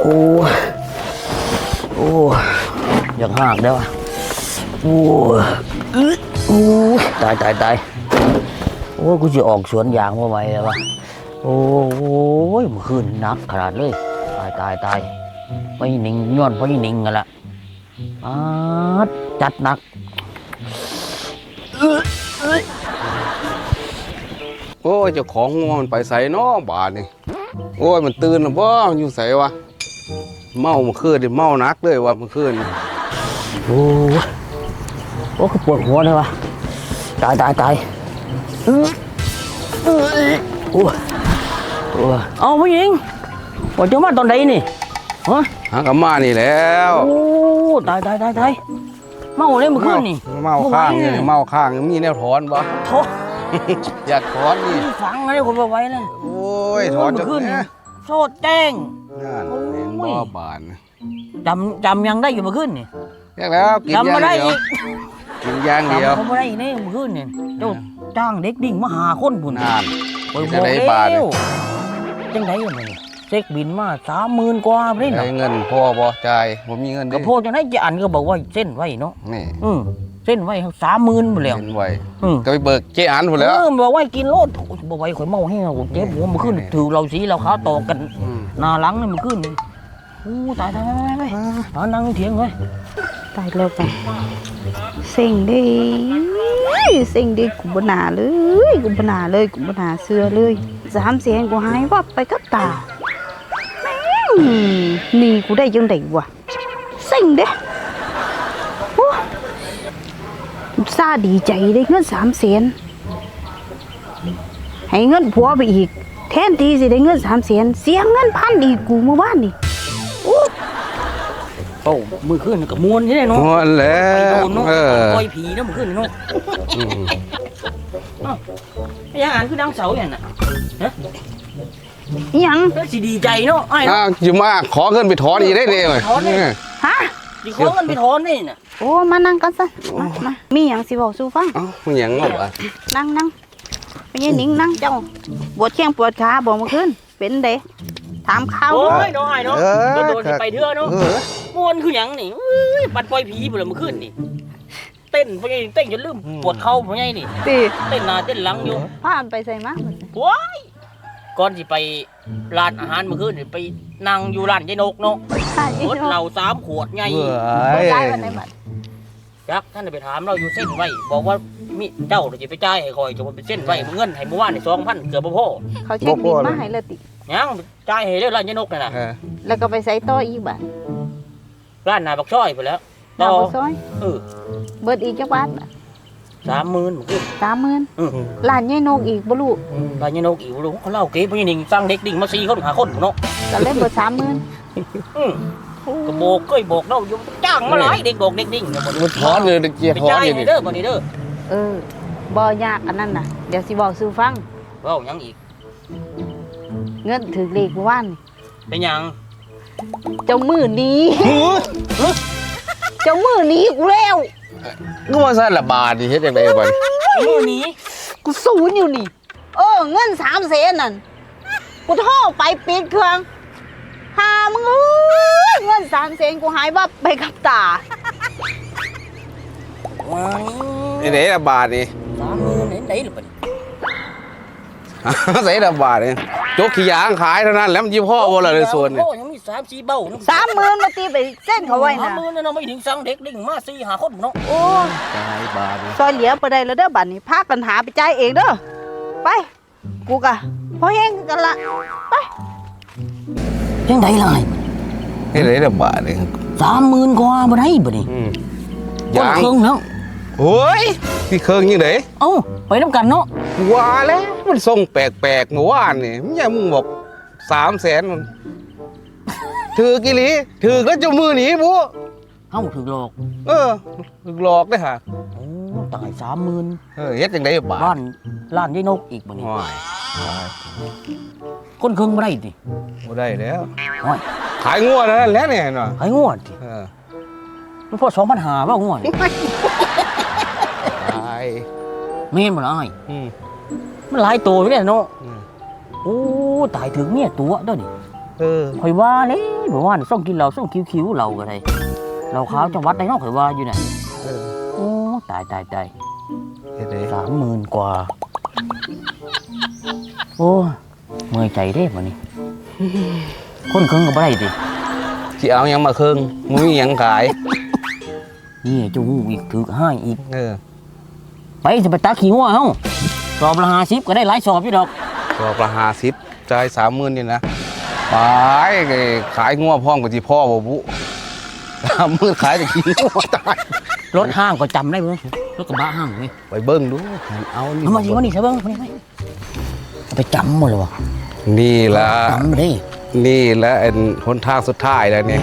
โอ้โอ้อยากหักแล้วอะโอ้อึ๊ดโอ้ตายตายตายโอ้กูจะออกสวนยางมาไหมแล้ววะโอ้ยเมื่อคืนหนักขนาดเลย ตายตายตายไม่หนิงย้อนไม่หนิงกันละอาจัดหนักโอ้ยเจ้าของงัวมันไปใส่นอบาดนี่ โอ้ยมันตื่นหรือบ่มันอยู่ใส่วะเมาเมื่อคืนนี่เมาหนักเลยว่ะเมื่อคืนนี่โอ้ยโอ้คือปวดหัวเลยวะตายตายตายอื้ออื้อโอ้ยโอ้ยเอาผู้หญิงว่าจะมาตอนใดนี่ฮะหากะมานี่แล้วโอ้ตายตายตายตายเมาเลยเมื่อคืนนี่เมาข้างนี่เมาเมาข้างมีแนวถอนบ่โถ่อ ยากถอนนี่ฟังอะไรคนมาไว้เลยโอ้ยถอนจัเมื่งอคืนแหนี่น่โทษแจ้งนั่นเห็นโอ้บ่ยบานจำจำยังได้อยู่เมื่อคืนนี่เรียกแล้วกินจำอย่ามางได้เดียวอีกกินอย่างเดียวจำเขาไม่ได้อีกนี่เมื่อคืนนี่เจ้าจ้างเด็กดิ่งมาหาคนพุ่นนั่นโอ้ยบจะอกได้แล้บาทวจังไดอยู่มันเซ็กบินมาสามหมื่นกว่าไม่ได้หรได้อกเงินพอบ่จ่ายผมมีเงินก็ดิโพดจังไดจะอันก็บอกว่าเส้นไว้เนาะนี่ อืม เส้นไว้สามหมื่นหมดแล้ว เห็นไว้อืม ก็ไปเบิกเจอันพุ่นแล้วเออบอกว่ากินโลดโอ้ยบอกไว้ข่อยเมาแห้งผมเจ็บหัวเมื่อคืนถือเราสีเราขาวต่อกันอืมหน้าหลังนี่เมื่อคืนนี่อู้ตายตายตายตายตายหานั่งเถียงเลยตายแล้วกันสิ่งดีสิ่งดีกูบนาเลยกูบนาเลยกูบนาเสื้อเลยสามเสียงกูหายวับไปกับตาแม่งหนี่กูได้ยังไงวะสิ่งเด้โอ้ ซาดีใจได้เงินสามเสียนให้เงินผัวไปอีก แทนที่สิได้เงินสามเสียนเสียเงินพันอีกกูเมื่อวานนี่โอ้โอ้เมื่อคืนนี่ก็มวนนี่แหละเนาะหมดแล้ไปโดวนเนาะเออปล่อยผีเนาะเมื่อคืนนี่เนาะอืมไอ้ยังอ่านคือดังเสาอย่างน่ะอิหยังแล้วสิดีใจเนาะไอ้อ้าวอยู่มาขอเงินไปถอนอีกได้เลยเว้ยถอนเลย ฮะดิขอเงินไปถอนนี่น่ะโอ้มานั่งกันซะมามามีอย่างสิบอกสู้ฟังเอ้ามันหยังงบอะนั่งนั่งเป็นยังหนิงนั่งเจ้าปวดแข้งปวดขาบอกมาขึ้นเป็นเด้ถามข้าวโอ้ยน้องไอ้เนาะเออโดนๆสิไปเทื่อเนาะเออมวนคือหยังนี่อุ้ยปัดปล่อยผีบ่ล่ะเมื่อคืนนี่เต้นเพราะไงเต้นจนลืมปวดเข่าเพราะไงนี่ตีเต้นหน้าเต้นหลังอยู่พามันไปใส่มาว้ายก่อนสิไปร้านอาหารเมื่อคืนนี่ไปนั่งอยู่ร้านยายนกเนาะ พาอีรถเราสามขวดไงเว้บ่ยได้วันไหนบัดจักท่านได้ไปถามเราอยู่เส้นไว้บอกว่ามีเจ้าเดี๋ยวจะไปจ่ายให้คอยจะมาเป็นเส้นไว้เงินให้เมื่อวานนี่สองพันเกือบบ่พอเขาเช็คบินมาให้เลยติยังจ่ายให้เรื่องร้านยายนกนี่นน่ะเออแล้วก็ไปใส่ต่ออีกบัดร้านนาบักช่อยไปแล้วหน้าต่อบ่ซอยเออเบิดอีกจักบาทบัดสามหมื่นเมื่อคืนสามหมื่นเออล้านยายนกอีกบ่รู้ร้านยายนกอีกลุงเขาเล่าเก๋พญานิงสร้างเด็กดิ่งมาซีเขาถึงหาคนเนาะก็เลยเบิดสามหมื่นอืม ก็โบกเก้ยโบกเราอยู่จ้างมาหลายเด็กโบกเด็กดิ่งมันถอนเลยเกียร์ไปถอนจ่ายอยู่ให้นี่เด้อบ่นี้เด้อเออบ่ยากอันนั้นน่ะ เดี๋ยวสิบอกสู้ฟังเว้าหยังอีกเงินถึกเลขเมื่อวานนี่เป็นหยังเจ้ามือหนี้ เจ้ามือหนี้กูแล้วก็ว่าซั่นละบาทดิเฮ็ดจังได๋บัดมื้อนี้กูศูนย์อยู่นี่ เออ เงินสามแสนนั่นกูโทรไปปิดเครื่อง หามึงเอ้ยเงินสามแสนกูหายวับไปกับตาว้ายไอ้ไหนละบาทนี่สามหมื่นเห็นได้หรือเปล่าใส่ละบาทนี่จกขี้ยางขายเท่านั้นแล้วมันยี่ห้อบ่ล่ะในส่วนนี่โอ้ยังมีสามสี่เบ้าสามหมื่นมาตีไปเส้นเขาไว้สามนะหมื่นเนาะไม่ถึงสั่งเด็กดิ่งมาสี่หาคนเนาะโอ้ตายบาทนี่ซอยเหลียวไปได้แล้วเด้อบัตรนี่พากันหาไปจ่ายเองเด้อไป กูกะพอแห้งกันละไป ยังไงล่ะไอ้ไหนละบาทนี่สามหมื่นกว่าบ่ได้บ่นี่อืมคนยางเครื่องแล้วโอ้ยที่เครื่องยังไงเอ้าไปน้ำกันเนาะว่าแล้วมันส่งแปลกๆเมื่อวานนี่มันยังมึงบอกสามแสนมันถือกิลีถือแล้วเจะมือหนีบุเอ้าถึงหลอกเออหลอกได้อฮะโอ้ตายสามหมื่นเออเฮ็ดจังไดบาร้าทนร้านยายนกอีกบ่นี่ว้าย คนเครื่องบ่ได้ดิบ่ได้แล้วโอ้ยขายงัวนั่นแหล้วเนี่ยเนาะไอ้งวดดิเออมันพอสองพันหาว่างวดนี่ขายแม่นบ่ล่ะอ้ายอืมมันหลายตัวอยู่เนี่ยเนาะอืมโอ้ตายถึงเนี่ยตัวเด้อนี่เอเออข่อยว่าเลยบอกว่าส่งกินเราส่งคิ้วๆเราก็ได้เราขาวจังหวัดไหนเนาะข่อยว่าอยู่เนี่ยเออโอ้ตายตายตายเฮ็ดได้สามหมื่นกว่า โอ้เมื่อยใจเด้มันนี่คนเครื่องก็บ่ได้ดิสิเอาหยังมาเครื่องมึงมีหยังขาย นี่เจะหูอีกถือให้อีก เออไปจะไปตักขี้หัวเฮาสอบละห้าสิบก็ได้หลายสอบอยู่ดอก สอบละ50จ่าย30,000นี่นะไปขายงัวพร้อมกับที่พ่อบ่บุ30,000ขายแต่ขี้งัวตาย รถห้างก็จำได้เบิ่งรถกระบะห้างนี่ไปเบิ่งดูเอานี่เอามาสิมานี่ซะเบิ่งมานี่มานี่เอาไปจำหมดเลยวะนี่ล่ะจำได้นี่แหละไอ้หนทางสุดท้ายแล้วเนี่ย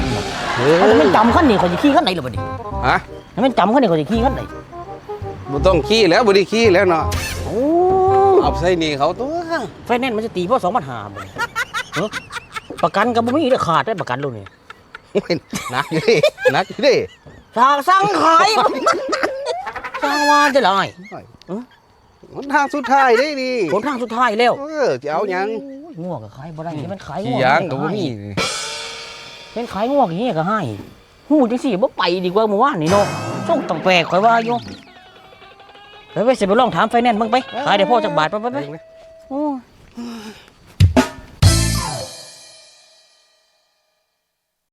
เอมันจะอไม่จำขั้นนี้เขาจะขี่ขั้นไหนหรอบัดนี้ฮะถ้ามันจำขั้นนี้เขาจะขี่ขั้นไหนบ่ต้องขี้แล้วบ่ได้ขี้แล้วเนาะโอ้เอาใส่นี่เขาตัวไฟแนนซ์มันจะตีเพราะสองพันห้าบ่เอ้อประกันกับบ่มีได้ขาดได้ประกันโลกนี่โอ้ยหนักอยู่ดิหนักอยู่ดิ สร้างสร้างขายสร้างว่าจะไรหนทางสุดท้ายได้ดิผลทางสุดท้ายแล้วเออจะเอาหยังง่วงก็ขายบ่ได้นี่มันขายขี้ง่วงยางก็บ่มีเป็นขายง่วงอย่างนี้ก็ให้หูจังสี่บ่ไปดีกว่าเมื่อวานนี่เนาะส่งตังแปลกข่อยว่าอยู่ไปไปสิไปลองถามไฟแนนซ์มึงไปขายได้พ่อจักบาทไปไปไปเบิ่งนะโอ้ย